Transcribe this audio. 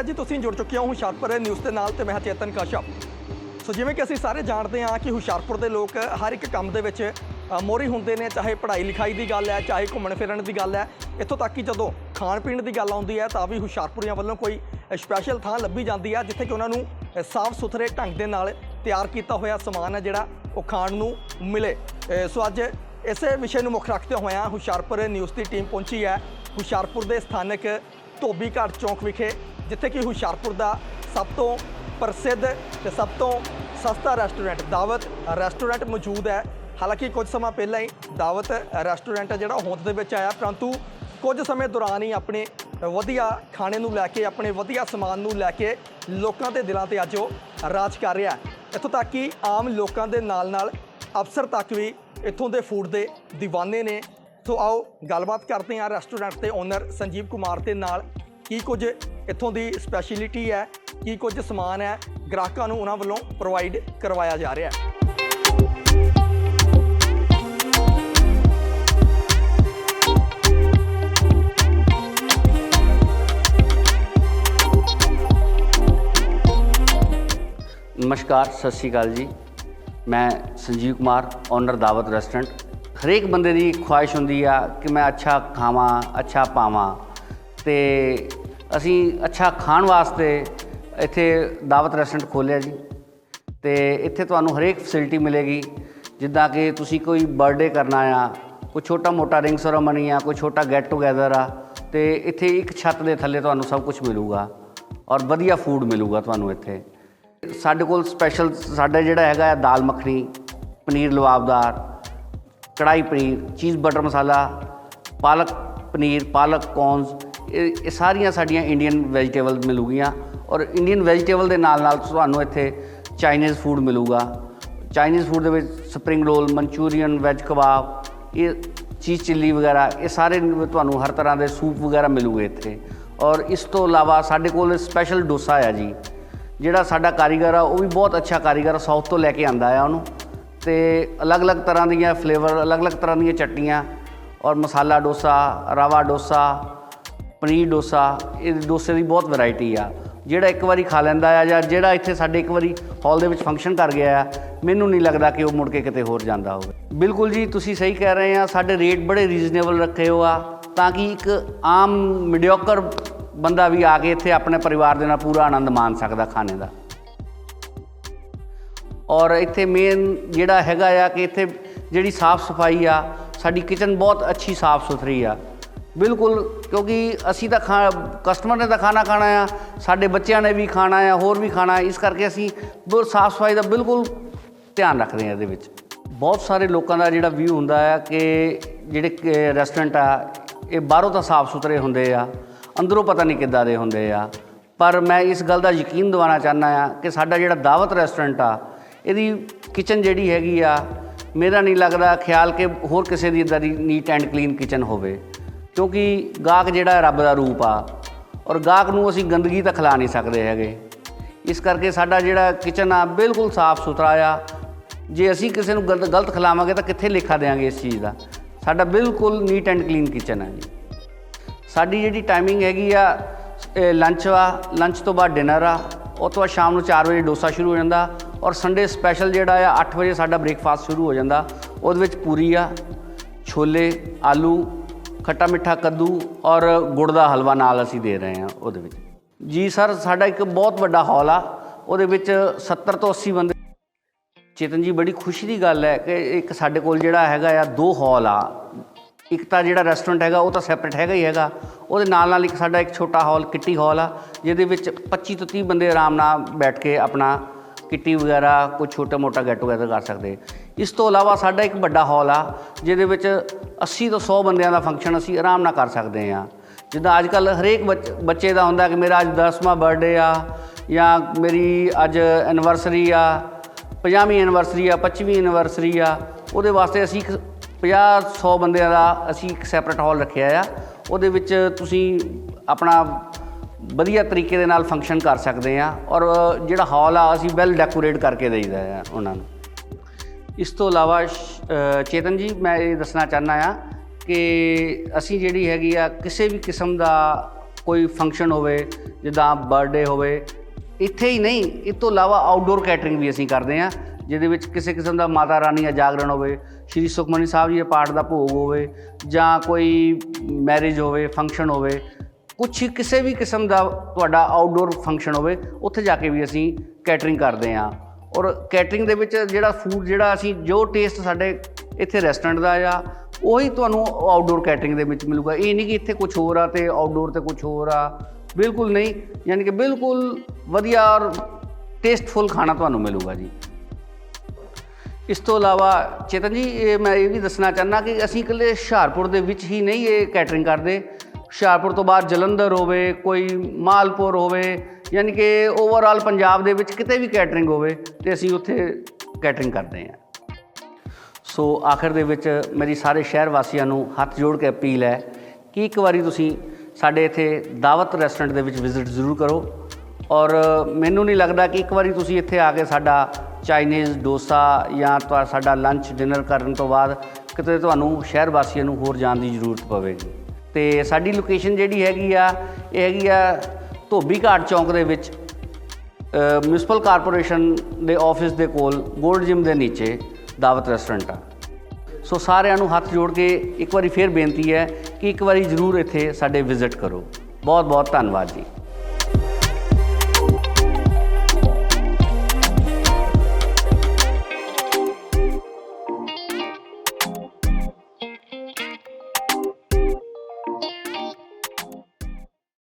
ਹੈ ਜੀ ਤੁਸੀਂ ਜੁੜ ਚੁੱਕੇ ਹੋ ਹੁਸ਼ਿਆਰਪੁਰ ਨਿਊਜ਼ ਦੇ ਨਾਲ ਤੇ ਮੈਂ ਚੇਤਨ ਕਸ਼ਪ। ਸੋ ਜਿਵੇਂ ਕਿ ਅਸੀਂ ਸਾਰੇ ਜਾਣਦੇ ਹਾਂ ਕਿ ਹੁਸ਼ਿਆਰਪੁਰ ਦੇ ਲੋਕ ਹਰ ਇੱਕ ਕੰਮ ਦੇ ਵਿੱਚ ਅ, ਹੁੰਦੇ ਨੇ ਚਾਹੇ ਪੜ੍ਹਾਈ ਲਿਖਾਈ ਦੀ ਗੱਲ ਹੈ ਚਾਹੇ ਘੁੰਮਣ ਫਿਰਨ ਦੀ ਗੱਲ ਹੈ। ਇੱਥੋਂ ਤੱਕ ਕਿ ਜਦੋਂ ਖਾਣ ਪੀਣ ਦੀ ਗੱਲ ਆਉਂਦੀ ਹੈ ਤਾਂ ਵੀ ਹੁਸ਼ਿਆਰਪੁਰੀਆਂ ਵੱਲੋਂ ਕੋਈ ਸਪੈਸ਼ਲ ਥਾਂ ਲੱਭੀ ਜਾਂਦੀ ਹੈ ਜਿੱਥੇ ਕਿ ਉਹਨਾਂ ਨੂੰ ਸਾਫ਼ ਸੁਥਰੇ ਢੰਗ ਦੇ ਨਾਲ ਤਿਆਰ ਕੀਤਾ ਹੋਇਆ ਸਮਾਨ ਹੈ ਜਿਹੜਾ ਉਹ ਖਾਣ ਨੂੰ ਮਿਲੇ। ਸੋ ਅੱਜ ਇਸੇ ਵਿਸ਼ੇ ਨੂੰ ਮੁੱਖ ਰੱਖਦੇ ਹੋਇਆਂ ਹੁਸ਼ਿਆਰਪੁਰ ਨਿਊਜ਼ ਦੀ ਟੀਮ ਪਹੁੰਚੀ ਹੈ। ਹੁਸ਼ਿਆਰਪੁਰ ਦੇ ਸਥਾਨਕ ਧੋਬੀ ਘਾਟ ਚੌਂਕ ਵਿਖੇ ਜਿੱਥੇ ਕਿ ਹੁਸ਼ਿਆਰਪੁਰ ਦਾ ਸਭ ਤੋਂ ਪ੍ਰਸਿੱਧ ਤੇ ਸਭ ਤੋਂ ਸਸਤਾ ਰੈਸਟੋਰੈਂਟ ਦਾਵਤ ਰੈਸਟੋਰੈਂਟ ਮੌਜੂਦ ਹੈ। ਹਾਲਾਂਕਿ ਕੁਝ ਸਮਾਂ ਪਹਿਲਾਂ ਹੀ ਦਾਵਤ ਰੈਸਟੋਰੈਂਟ ਹੈ ਜਿਹੜਾ ਹੋਂਦ ਦੇ ਵਿੱਚ ਆਇਆ, ਪਰੰਤੂ ਕੁਝ ਸਮੇਂ ਦੌਰਾਨ ਹੀ ਆਪਣੇ ਵਧੀਆ ਖਾਣੇ ਨੂੰ ਲੈ ਕੇ, ਆਪਣੇ ਵਧੀਆ ਸਮਾਨ ਨੂੰ ਲੈ ਕੇ ਲੋਕਾਂ ਦੇ ਦਿਲਾਂ ਤੇ ਅੱਜ ਉਹ ਰਾਜ ਕਰ ਰਿਹਾ ਹੈ। ਇੱਥੋਂ ਤੱਕ ਕਿ ਆਮ ਲੋਕਾਂ ਦੇ ਨਾਲ ਨਾਲ ਅਫਸਰ ਤੱਕ ਵੀ ਇੱਥੋਂ ਦੇ ਫੂਡ ਦੇ دیਵਾਨੇ ਨੇ। ਸੋ ਆਓ ਗੱਲਬਾਤ ਕਰਦੇ ਹਾਂ ਰੈਸਟੋਰੈਂਟ ਦੇ ਓਨਰ ਸੰਜੀਵ ਕੁਮਾਰ ਦੇ ਨਾਲ। ਕੀ ਕੁਝ ਇੱਥੋਂ ਦੀ ਸਪੈਸ਼ਲਿਟੀ ਹੈ, ਕੀ ਕੁਝ ਸਮਾਨ ਹੈ, ਗ੍ਰਾਹਕਾਂ ਨੂੰ ਉਹਨਾਂ ਵੱਲੋਂ ਪ੍ਰੋਵਾਈਡ ਕਰਵਾਇਆ ਜਾ ਰਿਹਾ ਹੈ। ਨਮਸਕਾਰ, ਸਤਿ ਸ਼੍ਰੀ ਅਕਾਲ ਜੀ। ਮੈਂ ਸੰਜੀਵ ਕੁਮਾਰ ਓਨਰ ਦਾਵਤ ਰੈਸਟੋਰੈਂਟ ਹਰੇਕ ਬੰਦੇ ਦੀ ਖੁਆਇਸ਼ ਹੁੰਦੀ ਆ ਕਿ ਮੈਂ ਅੱਛਾ ਖਾਵਾਂ, ਅੱਛਾ ਪਾਵਾਂ। ਤੇ ਅਸੀਂ ਅੱਛਾ ਖਾਣ ਵਾਸਤੇ ਇੱਥੇ ਦਾਵਤ ਰੈਸਟੋਰੈਂਟ ਖੋਲ੍ਹਿਆ ਜੀ ਤੇ ਇੱਥੇ ਤੁਹਾਨੂੰ ਹਰੇਕ ਫੈਸਿਲਿਟੀ ਮਿਲੇਗੀ, ਜਿੱਦਾਂ ਕਿ ਤੁਸੀਂ ਕੋਈ ਬਰਥਡੇ ਕਰਨਾ ਆ, ਕੋਈ ਛੋਟਾ ਮੋਟਾ ਰਿੰਗ ਸੈਰਮਨੀ ਆ, ਕੋਈ ਛੋਟਾ ਗੈਟ ਟੂਗੇਦਰ ਆ, ਤੇ ਇੱਥੇ ਇੱਕ ਛੱਤ ਦੇ ਥੱਲੇ ਤੁਹਾਨੂੰ ਸਭ ਕੁਝ ਮਿਲੂਗਾ ਔਰ ਵਧੀਆ ਫੂਡ ਮਿਲੂਗਾ ਤੁਹਾਨੂੰ ਇੱਥੇ। ਸਾਡੇ ਕੋਲ ਸਪੈਸ਼ਲ ਸਾਡਾ ਜਿਹੜਾ ਹੈਗਾ ਹੈ ਦਾਲ ਮੱਖਣੀ, ਪਨੀਰ ਲਵਾਬਦਾਰ ਕੜਾਈ ਪਨੀਰ ਚੀਜ਼ ਬਟਰ ਮਸਾਲਾ ਪਾਲਕ ਪਨੀਰ, ਪਾਲਕ ਕੌਨਸ ਇਹ ਇਹ ਸਾਰੀਆਂ ਸਾਡੀਆਂ ਇੰਡੀਅਨ ਵੈਜੀਟੇਬਲ ਮਿਲੂਗੀਆਂ ਔਰ ਇੰਡੀਅਨ ਵੈਜੀਟੇਬਲ ਦੇ ਨਾਲ ਨਾਲ ਤੁਹਾਨੂੰ ਇੱਥੇ ਚਾਈਨੀਜ਼ ਫੂਡ ਮਿਲੂਗਾ। ਚਾਈਨੀਜ਼ ਫੂਡ ਦੇ ਵਿੱਚ ਸਪਰਿੰਗ ਰੋਲ ਮਨਚੂਰੀਅਨ ਵੈਜ ਕਬਾਬ ਇਹ ਚੀਜ਼ ਚਿੱਲੀ ਵਗੈਰਾ, ਇਹ ਸਾਰੇ ਤੁਹਾਨੂੰ ਹਰ ਤਰ੍ਹਾਂ ਦੇ ਸੂਪ ਵਗੈਰਾ ਮਿਲੂਗੇ ਇੱਥੇ। ਔਰ ਇਸ ਤੋਂ ਇਲਾਵਾ ਸਾਡੇ ਕੋਲ ਸਪੈਸ਼ਲ ਡੋਸਾ ਆ ਜੀ, ਜਿਹੜਾ ਸਾਡਾ ਕਾਰੀਗਰ ਆ, ਉਹ ਵੀ ਬਹੁਤ ਅੱਛਾ ਕਾਰੀਗਰ ਸਾਊਥ ਤੋਂ ਲੈ ਕੇ ਆਂਦਾ ਆ ਉਹਨੂੰ। ਤੇ ਅਲੱਗ-ਅਲੱਗ ਤਰ੍ਹਾਂ ਦੀਆਂ ਫਲੇਵਰ ਅਲੱਗ-ਅਲੱਗ ਤਰ੍ਹਾਂ ਦੀਆਂ ਚਟਨੀਆਂ, ਔਰ ਮਸਾਲਾ ਡੋਸਾ, ਰਵਾ ਡੋਸਾ ਪਨੀਰ ਡੋਸਾ ਇਹ ਡੋਸੇ ਦੀ ਬਹੁਤ ਵੈਰਾਈਟੀ ਆ। ਜਿਹੜਾ ਇੱਕ ਵਾਰੀ ਖਾ ਲੈਂਦਾ ਆ ਜਾਂ ਜਿਹੜਾ ਇੱਥੇ ਸਾਡੇ ਇੱਕ ਵਾਰੀ ਹਾਲ ਦੇ ਵਿੱਚ ਫੰਕਸ਼ਨ ਕਰ ਗਿਆ ਆ, ਮੈਨੂੰ ਨਹੀਂ ਲੱਗਦਾ ਕਿ ਉਹ ਮੁੜ ਕੇ ਕਿਤੇ ਹੋਰ ਜਾਂਦਾ ਹੋਵੇ। ਬਿਲਕੁਲ ਜੀ, ਤੁਸੀਂ ਸਹੀ ਕਹਿ ਰਹੇ ਆ, ਸਾਡੇ ਰੇਟ ਬੜੇ ਰੀਜ਼ਨੇਬਲ ਰੱਖੇ ਹੋ ਆ, ਤਾਂ ਕਿ ਇੱਕ ਆਮ ਮੀਡੀਓਕਰ ਬੰਦਾ ਵੀ ਆ ਕੇ ਇੱਥੇ ਆਪਣੇ ਪਰਿਵਾਰ ਦੇ ਨਾਲ ਪੂਰਾ ਆਨੰਦ ਮਾਣ ਸਕਦਾ ਖਾਣੇ ਦਾ। ਔਰ ਇੱਥੇ ਮੇਨ ਜਿਹੜਾ ਹੈਗਾ ਆ ਕਿ ਇੱਥੇ ਜਿਹੜੀ ਸਾਫ਼ ਸਫ਼ਾਈ ਆ, ਸਾਡੀ ਕਿਚਨ ਬਹੁਤ ਅੱਛੀ ਸਾਫ਼ ਸੁਥਰੀ ਆ। ਬਿਲਕੁਲ, ਕਿਉਂਕਿ ਅਸੀਂ ਤਾਂ ਖਾ ਕਸਟਮਰ ਨੇ ਤਾਂ ਖਾਣਾ ਖਾਣਾ ਆ, ਸਾਡੇ ਬੱਚਿਆਂ ਨੇ ਵੀ ਖਾਣਾ ਆ, ਹੋਰ ਵੀ ਖਾਣਾ, ਇਸ ਕਰਕੇ ਅਸੀਂ ਬਹੁਤ ਸਾਫ਼ ਸਫ਼ਾਈ ਦਾ ਬਿਲਕੁਲ ਧਿਆਨ ਰੱਖਦੇ ਹਾਂ ਇਹਦੇ ਵਿੱਚ। ਬਹੁਤ ਸਾਰੇ ਲੋਕਾਂ ਦਾ ਜਿਹੜਾ ਵਿਊ ਹੁੰਦਾ ਆ ਕਿ ਜਿਹੜੇ ਰੈਸਟੋਰੈਂਟ ਆ, ਇਹ ਬਾਹਰੋਂ ਤਾਂ ਸਾਫ਼ ਸੁਥਰੇ ਹੁੰਦੇ ਆ, ਅੰਦਰੋਂ ਪਤਾ ਨਹੀਂ ਕਿੱਦਾਂ ਦੇ ਹੁੰਦੇ ਆ। ਪਰ ਮੈਂ ਇਸ ਗੱਲ ਦਾ ਯਕੀਨ ਦਿਵਾਉਣਾ ਚਾਹੁੰਦਾ ਆ ਕਿ ਸਾਡਾ ਜਿਹੜਾ ਦਾਵਤ ਰੈਸਟੋਰੈਂਟ ਆ, ਇਹਦੀ ਕਿਚਨ ਜਿਹੜੀ ਹੈਗੀ ਆ, ਮੇਰਾ ਨਹੀਂ ਲੱਗਦਾ ਖਿਆਲ ਕਿ ਹੋਰ ਕਿਸੇ ਦੀ ਇਦਾਂ ਦੀ ਨੀਟ ਐਂਡ ਕਲੀਨ ਕਿਚਨ ਹੋਵੇ। ਕਿਉਂਕਿ ਗਾਹਕ ਜਿਹੜਾ ਰੱਬ ਦਾ ਰੂਪ ਆ ਔਰ ਗਾਹਕ ਨੂੰ ਅਸੀਂ ਗੰਦਗੀ ਤਾਂ ਖਿਲਾ ਨਹੀਂ ਸਕਦੇ ਹੈਗੇ। ਇਸ ਕਰਕੇ ਸਾਡਾ ਜਿਹੜਾ ਕਿਚਨ ਆ ਬਿਲਕੁਲ ਸਾਫ਼ ਸੁਥਰਾ ਆ। ਜੇ ਅਸੀਂ ਕਿਸੇ ਨੂੰ ਗਲਤ ਗਲਤ ਖਿਲਾਵਾਂਗੇ ਤਾਂ ਕਿੱਥੇ ਲੇਖਾ ਦੇਵਾਂਗੇ ਇਸ ਚੀਜ਼ ਦਾ? ਸਾਡਾ ਬਿਲਕੁਲ ਨੀਟ ਐਂਡ ਕਲੀਨ ਕਿਚਨ ਹੈ ਜੀ। ਸਾਡੀ ਜਿਹੜੀ ਟਾਈਮਿੰਗ ਹੈਗੀ ਆ ਲੰਚ ਆ, ਲੰਚ ਤੋਂ ਬਾਅਦ ਡਿਨਰ ਆ, ਉਹ ਤੋਂ ਬਾਅਦ ਸ਼ਾਮ ਨੂੰ 4 ਵਜੇ ਡੋਸਾ ਸ਼ੁਰੂ ਹੋ ਜਾਂਦਾ ਔਰ ਸੰਡੇ ਸਪੈਸ਼ਲ ਜਿਹੜਾ ਆ 8 ਵਜੇ ਸਾਡਾ ਬ੍ਰੇਕਫਾਸਟ ਸ਼ੁਰੂ ਹੋ ਜਾਂਦਾ। ਉਹਦੇ ਵਿੱਚ ਪੂਰੀ ਆ, ਛੋਲੇ, ਆਲੂ ਖੱਟਾ ਮਿੱਠਾ ਕੱਦੂ ਔਰ ਗੁੜ ਦਾ ਹਲਵਾ ਨਾਲ ਅਸੀਂ ਦੇ ਰਹੇ ਹਾਂ ਉਹਦੇ ਵਿੱਚ। ਜੀ ਸਰ, ਸਾਡਾ ਇੱਕ ਬਹੁਤ ਵੱਡਾ ਹਾਲ ਆ। ਉਹਦੇ ਵਿੱਚ 70 ਤੋਂ 80 ਬੰਦੇ ਚੇਤਨ ਜੀ, ਬੜੀ ਖੁਸ਼ੀ ਦੀ ਗੱਲ ਹੈ ਕਿ ਇੱਕ ਸਾਡੇ ਕੋਲ ਜਿਹੜਾ ਹੈਗਾ ਆ ਦੋ ਹਾਲ ਆ। ਇੱਕ ਤਾਂ ਜਿਹੜਾ ਰੈਸਟੋਰੈਂਟ ਹੈਗਾ, ਉਹ ਤਾਂ ਸੈਪਰੇਟ ਹੈਗਾ ਹੀ ਹੈਗਾ। ਉਹਦੇ ਨਾਲ ਨਾਲ ਇੱਕ ਸਾਡਾ ਇੱਕ ਛੋਟਾ ਹਾਲ, ਕਿੱਟੀ ਹਾਲ ਆ, ਜਿਹਦੇ ਵਿੱਚ 25 ਤੋਂ 30 ਬੰਦੇ ਆਰਾਮ ਨਾਲ ਬੈਠ ਕੇ ਆਪਣਾ ਕਿੱਟੀ ਵਗੈਰਾ, ਕੋਈ ਛੋਟਾ ਮੋਟਾ ਗੈਟ ਟੂਗੇਦਰ ਕਰ ਸਕਦੇ। ਇਸ ਤੋਂ ਇਲਾਵਾ ਸਾਡਾ ਇੱਕ ਵੱਡਾ ਹਾਲ ਆ, ਜਿਹਦੇ ਵਿੱਚ 80 ਤੋਂ 100 ਬੰਦਿਆਂ ਦਾ ਫੰਕਸ਼ਨ ਅਸੀਂ ਆਰਾਮ ਨਾਲ ਕਰ ਸਕਦੇ ਹਾਂ। ਜਿੱਦਾਂ ਅੱਜ ਕੱਲ ਹਰੇਕ ਬੱਚ- ਬੱਚੇ ਦਾ ਹੁੰਦਾ ਕਿ ਮੇਰਾ ਅੱਜ 10ਵਾਂ ਬਰਥਡੇ ਆ ਜਾਂ ਮੇਰੀ ਅੱਜ ਐਨਵਰਸਰੀ ਆ 50ਵੀਂ ਐਨਵਰਸਰੀ ਆ 25ਵੀਂ ਐਨਵਰਸਰੀ ਆ, ਉਹਦੇ ਵਾਸਤੇ ਅਸੀਂ ਇੱਕ 50 100 ਬੰਦਿਆਂ ਦਾ ਅਸੀਂ ਇੱਕ ਸੈਪਰੇਟ ਹਾਲ ਰੱਖਿਆ ਆ। ਉਹਦੇ ਵਿੱਚ ਤੁਸੀਂ ਆਪਣਾ ਵਧੀਆ ਤਰੀਕੇ ਦੇ ਨਾਲ ਫੰਕਸ਼ਨ ਕਰ ਸਕਦੇ ਆ ਔਰ ਜਿਹੜਾ ਹਾਲ ਆ ਅਸੀਂ ਵੈਲ ਡੈਕੋਰੇਟ ਕਰਕੇ ਦੇਈਦਾ ਆ ਉਹਨਾਂ ਨੂੰ। ਇਸ ਤੋਂ ਇਲਾਵਾ ਸ਼- ਚੇਤਨ ਜੀ, ਮੈਂ ਇਹ ਦੱਸਣਾ ਚਾਹੁੰਦਾ ਆ ਕਿ ਅਸੀਂ ਜਿਹੜੀ ਹੈਗੀ ਆ, ਕਿਸੇ ਵੀ ਕਿਸਮ ਦਾ ਕੋਈ ਫੰਕਸ਼ਨ ਹੋਵੇ, ਜਿੱਦਾਂ ਬਰਥਡੇ ਹੋਵੇ, ਇੱਥੇ ਹੀ ਨਹੀਂ, ਇਸ ਤੋਂ ਇਲਾਵਾ ਆਊਟਡੋਰ ਕੈਟਰਿੰਗ ਵੀ ਅਸੀਂ ਕਰਦੇ ਹਾਂ, ਜਿਹਦੇ ਵਿੱਚ ਕਿਸੇ ਕਿਸਮ ਦਾ ਮਾਤਾ ਰਾਣੀ ਦਾ ਜਾਗਰਣ ਹੋਵੇ, ਸ਼੍ਰੀ ਸੁਖਮਨੀ ਸਾਹਿਬ ਜੀ ਦੇ ਪਾਠ ਦਾ ਭੋਗ ਹੋਵੇ, ਜਾਂ ਕੋਈ ਮੈਰਿਜ ਹੋਵੇ ਫੰਕਸ਼ਨ ਹੋਵੇ, ਕੁਛ ਕਿਸੇ ਵੀ ਕਿਸਮ ਦਾ ਤੁਹਾਡਾ ਆਊਟਡੋਰ ਫੰਕਸ਼ਨ ਹੋਵੇ, ਉੱਥੇ ਜਾ ਕੇ ਵੀ ਅਸੀਂ ਕੈਟਰਿੰਗ ਕਰਦੇ ਹਾਂ। ਔਰ ਕੈਟਰਿੰਗ ਦੇ ਵਿੱਚ ਜਿਹੜਾ ਫੂਡ ਜਿਹੜਾ ਅਸੀਂ, ਜੋ ਟੇਸਟ ਸਾਡੇ ਇੱਥੇ ਰੈਸਟੋਰੈਂਟ ਦਾ ਆ, ਉਹੀ ਤੁਹਾਨੂੰ ਆਊਟਡੋਰ ਕੈਟਰਿੰਗ ਦੇ ਵਿੱਚ ਮਿਲੂਗਾ। ਇਹ ਨਹੀਂ ਕਿ ਇੱਥੇ ਕੁਝ ਹੋਰ ਆ ਤੇ ਆਊਟਡੋਰ ਤੇ ਕੁਝ ਹੋਰ ਆ। ਬਿਲਕੁਲ ਨਹੀਂ। ਯਾਨੀ ਕਿ ਬਿਲਕੁਲ ਵਧੀਆ ਔਰ ਟੇਸਟਫੁਲ ਖਾਣਾ ਤੁਹਾਨੂੰ ਮਿਲੂਗਾ ਜੀ। ਇਸ ਤੋਂ ਇਲਾਵਾ ਚੇਤਨ ਜੀ, ਇਹ ਮੈਂ ਇਹ ਵੀ ਦੱਸਣਾ ਚਾਹੁੰਦਾ ਕਿ ਅਸੀਂ ਇਕੱਲੇ ਹੁਸ਼ਿਆਰਪੁਰ ਦੇ ਵਿੱਚ ਹੀ ਨਹੀਂ ਇਹ ਕੈਟਰਿੰਗ ਕਰਦੇ। ਹੁਸ਼ਿਆਰਪੁਰ ਤੋਂ ਬਾਅਦ ਜਲੰਧਰ ਹੋਵੇ, ਕੋਈ ਮਾਲਪੁਰ ਹੋਵੇ ਯਾਨੀ ਕਿ ਓਵਰਆਲ ਪੰਜਾਬ ਦੇ ਵਿੱਚ ਕਿਤੇ ਵੀ ਕੈਟਰਿੰਗ ਹੋਵੇ ਤੇ ਅਸੀਂ ਉੱਥੇ ਕੈਟਰਿੰਗ ਕਰਦੇ ਹਾਂ। ਸੋ ਆਖਰ ਦੇ ਵਿੱਚ ਮੇਰੀ ਸਾਰੇ ਸ਼ਹਿਰ ਵਾਸੀਆਂ ਨੂੰ ਹੱਥ ਜੋੜ ਕੇ ਅਪੀਲ ਹੈ ਕਿ ਇੱਕ ਵਾਰੀ ਤੁਸੀਂ ਸਾਡੇ ਇੱਥੇ ਦਾਵਤ ਰੈਸਟੋਰੈਂਟ ਦੇ ਵਿੱਚ ਵਿਜ਼ਿਟ ਜ਼ਰੂਰ ਕਰੋ ਔਰ ਮੈਨੂੰ ਨਹੀਂ ਲੱਗਦਾ ਕਿ ਇੱਕ ਵਾਰੀ ਤੁਸੀਂ ਇੱਥੇ ਆ ਕੇ ਸਾਡਾ ਚਾਈਨੀਜ਼ ਡੋਸਾ ਜਾਂ ਤੁਹਾਡਾ ਸਾਡਾ ਲੰਚ ਡਿਨਰ ਕਰਨ ਤੋਂ ਬਾਅਦ ਕਿਤੇ ਤੁਹਾਨੂੰ ਸ਼ਹਿਰ ਵਾਸੀਆਂ ਨੂੰ ਹੋਰ ਜਾਣ ਦੀ ਜ਼ਰੂਰਤ ਪਵੇਗੀ। ਤੇ ਸਾਡੀ ਲੋਕੇਸ਼ਨ ਜਿਹੜੀ ਹੈਗੀ ਆ, ਇਹ ਹੈਗੀ ਆ ਧੋਬੀ ਘਾਟ ਚੌਂਕ ਦੇ ਵਿੱਚ ਮਿਊਨਿਸਪਲ ਕਾਰਪੋਰੇਸ਼ਨ ਦੇ ਆਫਿਸ ਦੇ ਕੋਲ ਗੋਲਡ ਜਿਮ ਦੇ ਨੀਚੇ ਦਾਵਤ ਰੈਸਟੋਰੈਂਟ ਆ। ਸੋ ਸਾਰਿਆਂ ਨੂੰ ਹੱਥ ਜੋੜ ਕੇ ਇੱਕ ਵਾਰੀ ਫੇਰ ਬੇਨਤੀ ਹੈ ਕਿ ਇੱਕ ਵਾਰੀ ਜ਼ਰੂਰ ਇੱਥੇ ਸਾਡੇ ਵਿਜ਼ਿਟ ਕਰੋ। ਬਹੁਤ ਬਹੁਤ ਧੰਨਵਾਦ ਜੀ।